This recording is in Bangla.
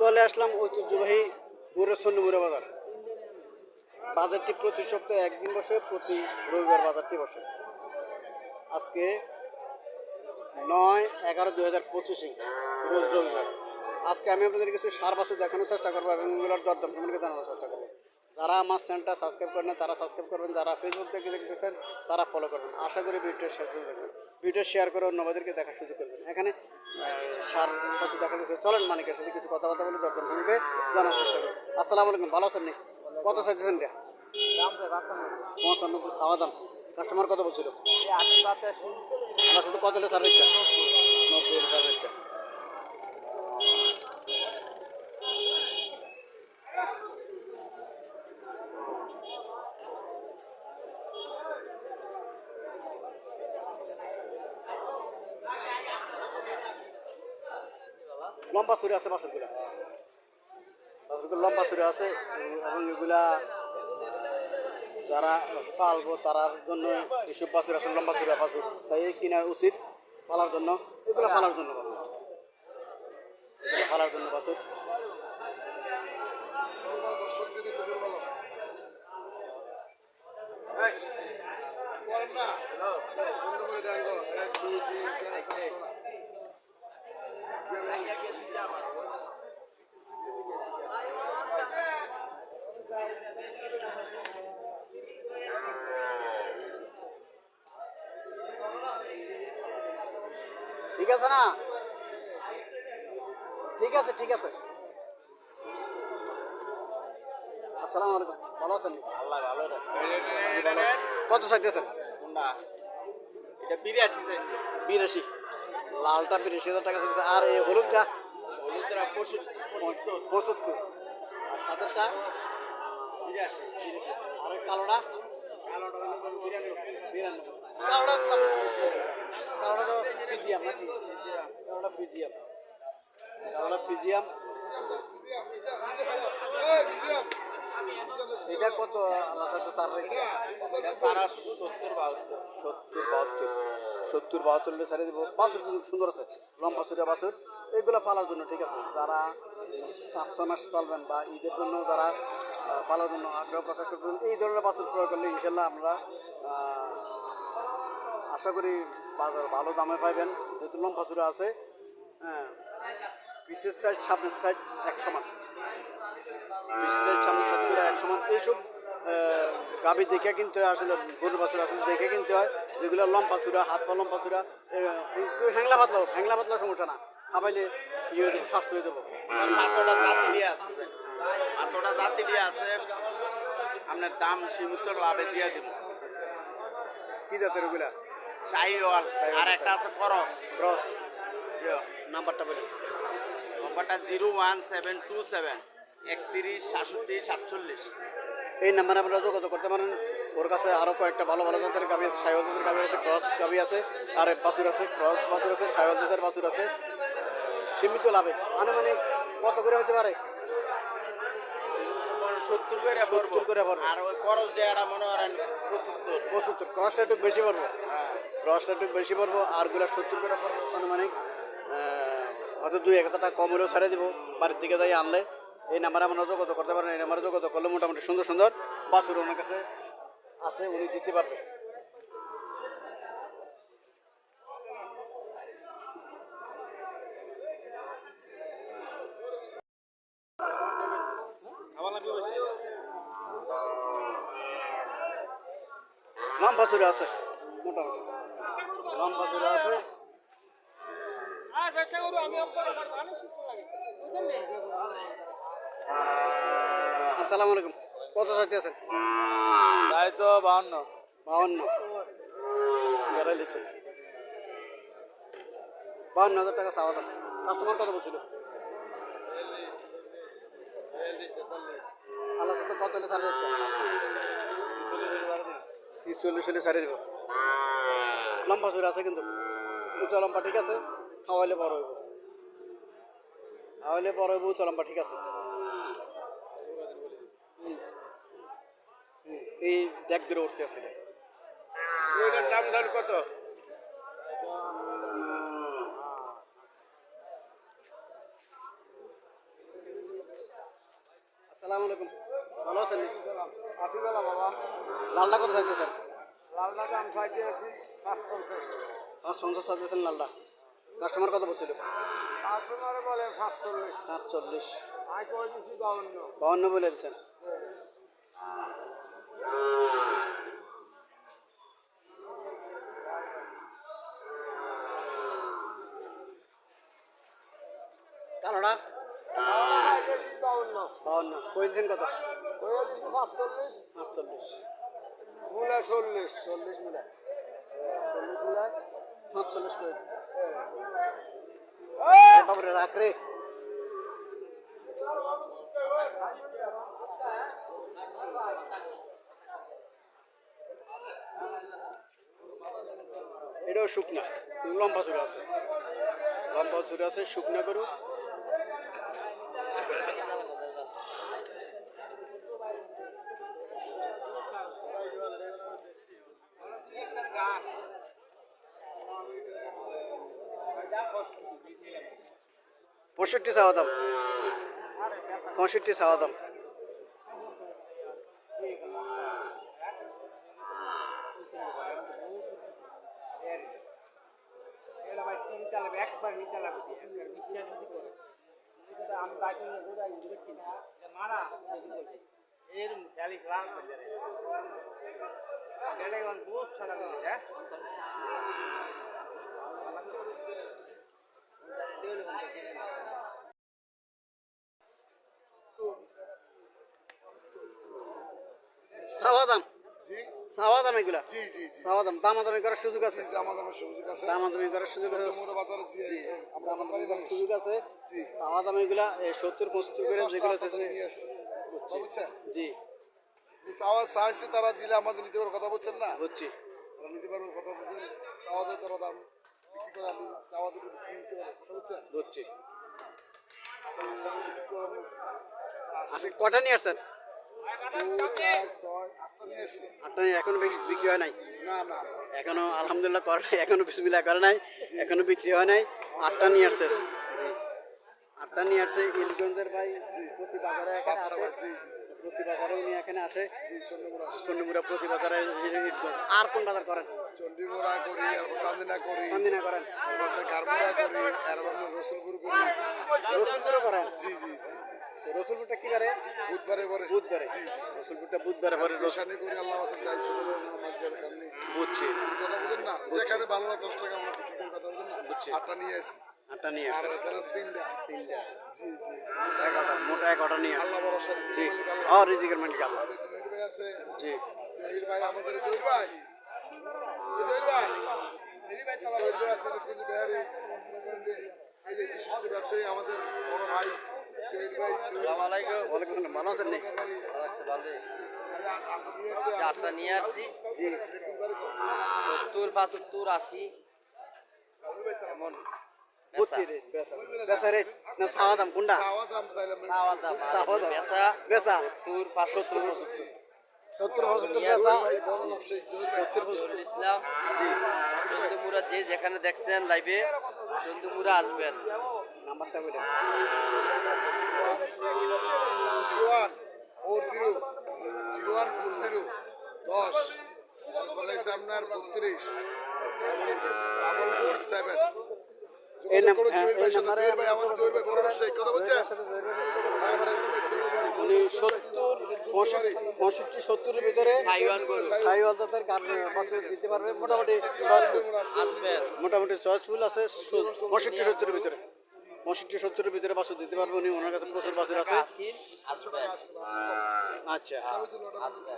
চলে আসলাম ঐতিহ্যবাহী সন্নিমুড়া বাজার। বাজারটি প্রতি সপ্তাহে একদিন বসে, প্রতি রবিবার বাজারটি বসে। আজকে নয় এগারো দু হাজার পঁচিশে রোজ রবিবার। আজকে আমি আপনাদের কিছু সার বাছুর দেখানোর চেষ্টা করব এবং এগুলোর দরদাম সম্পর্কে জানানোর চেষ্টা করব। যারা আমার চ্যানেলটা সাবস্ক্রাইব করেন তারা সাবস্ক্রাইব করবেন, যারা ফেসবুক থেকে দেখতেছেন, তারা ফলো করবেন। আশা করি ভিডিও শেষ করে দেখবেন। ভিডিও শেয়ার করে অন্যবাদেরকে দেখার সুযোগ করবেন এখানে সার বাছুর দেখা যাচ্ছে চলেন মানিকের সাথে কিছু কথাবার্তা বলে দরকার ভূমিকে জানার চেষ্টা করবেন আসসালামু আলাইকুম ভালো আছেন কত সাজেশন দেয়া পঁচানব্বই খাওয়া দাম? কাস্টমার কত বলছিল? আমার শুধু কত হলে সার্ভিসটা নব্বই সার্ভিসটা লম্বা ছুরি আছে বাসুরগুলা বাসুরগুলো লম্বা ছুরি আছে এবং এগুলা যারা পালবো তারার জন্য এইসব বাছুর আছে, লম্বা চূড়া বাছুর। তাই কিনা উচিত পালার জন্য, এগুলো পালার জন্য পালার জন্য বাছুর। আছে না? ঠিক আছে ঠিক আছে। আসসালামু আলাইকুম। ভালো আছেন? আল্লাহ ভালো। কত চাইতেছেন? না এটা বিরাশি চাইছে। বিরাশি। লালটা বিরাশি হাজার টাকা আর এই হলুদটা? পঁচাত্তর। আর সাতেরটা বিরাশি। আর কালোটা? কালোটা বিরানব্বই। হবে। কালোটা তো নাকি? পিজিয়াম কালোটা এটা কত? সত্তর বাহাত্তর। সত্তর বাহাত্তর। সত্তর বাহাত্তর দিব। বাছুর সুন্দর আছে। লম্বা সুরিয়া বাছুর এগুলো পালার জন্য, ঠিক আছে? যারা পাঁচ মাস পালবেন বা ঈদের জন্য যারা পালার জন্য আগ্রহ প্রকাশ করবেন, এই ধরনের বাছুর প্রয়োগ করলে ইনশাল্লাহ আমরা আশা করি বাজার ভালো দামে পাইবেন যেহেতু লম্বা সুরা আছে হ্যাঁ পিসের সাইজ সামনের সাইজ এক সমান পিস সাইজ সামনের সাইজ এক সমান এইসব গাভী দেখে কিনতে হয় আসলে গরুর বাছুর আসলে দেখে কিনতে হয় যেগুলো লম্বা চূড়া হাত পা লম্বা চূড়া হ্যাংলা পাতলা হ্যাংলা পাতলা সমস্যা না। খাবাইলে ইয়ে স্বাস্থ্য হয়ে যাব। পাঁচটা জাতি দিয়ে আছে। পাঁচটা জাতি দিয়ে আছে আপনার দাম সীমিত লাভে দিয়ে দিব। কি জাতের ওগুলা? শাহিওয়াল। আর একটা আছে করস। ক্রস। নাম্বারটা বলে। নম্বরটা zero one seven two seven. একত্রিশ সাতষট্টি সাতচল্লিশ। এই নাম্বারে আপনারা যোগাযোগ করতে পারেন। ওর কাছে আরও কয়েকটা ভালো ভালো জাতের গাভি আছে সাইওয়াল জাতের গাভি আছে ক্রস গাভি আছে আর বাছুর আছে ক্রস বাছুর আছে সাইওয়াল জাতের বাছুর আছে। সীমিত লাভে। আনুমানিক কত করে হতে পারে? সত্তর করে সত্তর করে। আর ওই করস দেয়াটা মনে করেন পঁচাত্তর। পঁচাত্তর। ক্রসটা একটু বেশি পড়ব। ক্রসটা একটু বেশি পড়ব, আরগুলা সত্তর করে আনুমানিক। হয়তো দুই এক টাকা কম হলেও ছাড়ে দিব। বাড়ির থেকে যাই আনলে, এই নাম্বারে আমরা যোগাযোগ করতে পারেন এই নাম্বারে যোগাযোগ করলে মোটামুটি সুন্দর সুন্দর বাছুর ওনার কাছে আছে, উনি দিতে পারবে। লম্বা চূড়া আছে, মোটামুটি। লম্বা আছে। বুঝলেন আসসালামু আলাইকুম। কত চাইতে আছেন? তাই তো বাহান্ন বাউন্ন। বেড়াই লিছে বাউন্ন হাজার টাকা চাওয়া দাম কাস্টমার কত বলছিল? আল্লাহ কত ছাড়া যাচ্ছে ছিচল্লিশ হলে ছাড়িয়ে দেবো। লম্বা চুরি আছে কিন্তু উঁচা লম্বা ঠিক আছে খাওয়াইলে বড় হইব। খাওয়াইলে বড় হইব উঁচা লম্বা ঠিক আছে। এই দেখ দূরে উঠতে আছে। ওইটার দাম ধর কত? সালাম আলাইকুম। ভালো আছেন? বেলা বাবা লালটা কত চাইতেছেন? লালটা দাম চাইতে আছি। পাঁচ পঞ্চাশ চাইতেছেন লালটা কাস্টমার কত বলছিল? সাতচল্লিশ বাউন্ন। বলে দিচ্ছেন কালোটা? বাউন্ন। বাউন্ন। কই দিচ্ছেন কত? কই দিছি চল্লিশ সাতচল্লিশ চল্লিশ। চল্লিশ মিলা। রাখ রে এটাও শুকনা লম্বা চুরে আছে। লম্বা চুরে আছে শুকনা গরু পঁয়ষট্টি চাওয়া দাম পঁয়ষট্টি চাওয়া দাম একবার নিতে লাগবে একবার বিশ্বাস যদি করে আমি বাইক নিয়ে ঘুরে আসি দেখি না মারা এর খেয়ালি খেলা করতে রে এটা কেমন বহুত ছাড়া হ্যাঁ চাওয়া দাম জি চাওয়া দাম এগুলা? জি জি চাওয়া দাম দামাদামি করার সুযোগ আছে? আমাদের সুযোগ আছে। দামাদামি করার সুযোগ আছে। দামাদামি করার সুযোগ আছে। চাওয়া দাম এগুলা সত্তর পঁচাত্তর করে যেগুলো আছে জি। চাওয়া চাইছে তারা দিলে আমাদের নিতে কথা বলছেন না? বুঝছি। তারা নিতে পারব কথা বলছেন চাওয়াদের তারা দাম। বিক্রি করে আমি চাওয়াদের বিক্রি নিতে পারব কথা বলছেন বুঝছি। ইসলামে বিক্রি করে আজকে কটা নিয়ে আসছেন? আটটা নিয়ে এখনও বেশি বিক্রি হয় নাই? না না এখনও আলহামদুলিল্লাহ করে নাই এখনও বিসমিল্লাহ করে নাই এখনও বিক্রি হয় নাই। আটটা নিয়ে আসছে। আটটা নিয়ে আসছে ইলগঞ্জের ভাই প্রতি বাজারে এখানে আসে। প্রতি বাজারে উনি এখানে আসে। চন্ডীমুড়া প্রতি বাজারে আর কোন বাজার করেন? চন্ডীমুড়া করি চান্দিনা করি। চান্দিনা করেন। গারমুড়া করি আর রসুলপুর করি। রসুলপুরও করেন? জি জি জি। রসুলপুরটা কি বারে? বুধবারে পরে বুধবারে। রসুলপুরটা বুধবারে পরে রোশানি করি আল্লাহ আসলে যাই শুরু মানুষের কারণে বুঝছি। কথা বলেন না। যেখানে ভালো লাগে দশ টাকা আমরা বিক্রি কথা বলেন না। বুঝছি। আটটা নিয়ে আসি। আটটা নিয়ে আর এখানে আছে তিনটা। তিনটা। জি জি। এগারোটা মোটা এগারোটা নিয়ে আসছে আল্লাহ ভরসা জি। আর রিজিকের মালিক আল্লাহ। জি। ভাই আমাদের জহির ভাই। জহির ভাই। জহির আছে ব্যবসায়ী আমাদের বড় ভাই। ভালো আছেন চারটা নিয়ে আসছি। সত্তর পঁচাত্তর আশি। এমন ইসলাম যে যেখানে দেখছেন লাইভে চন্দ্রমুরা আসবেন। নাম্বারটা বলে zero one four zero zero one four zero দশ আপনার বত্রিশ ডাবল ফোর সেভেন। এই নাম্বারে উনি সত্তর পঁয়ষট্টি সত্তরের ভিতরে দিতে পারবে। মোটামুটি মোটামুটি চয়েসফুল আছে পঁয়ষট্টি সত্তরের ভিতরে। পঁয়ষট্টি সত্তরের ভিতরে বাছুর দিতে পারব উনি ওনার কাছে প্রচুর বাছুর আছে। আচ্ছা। আসবেন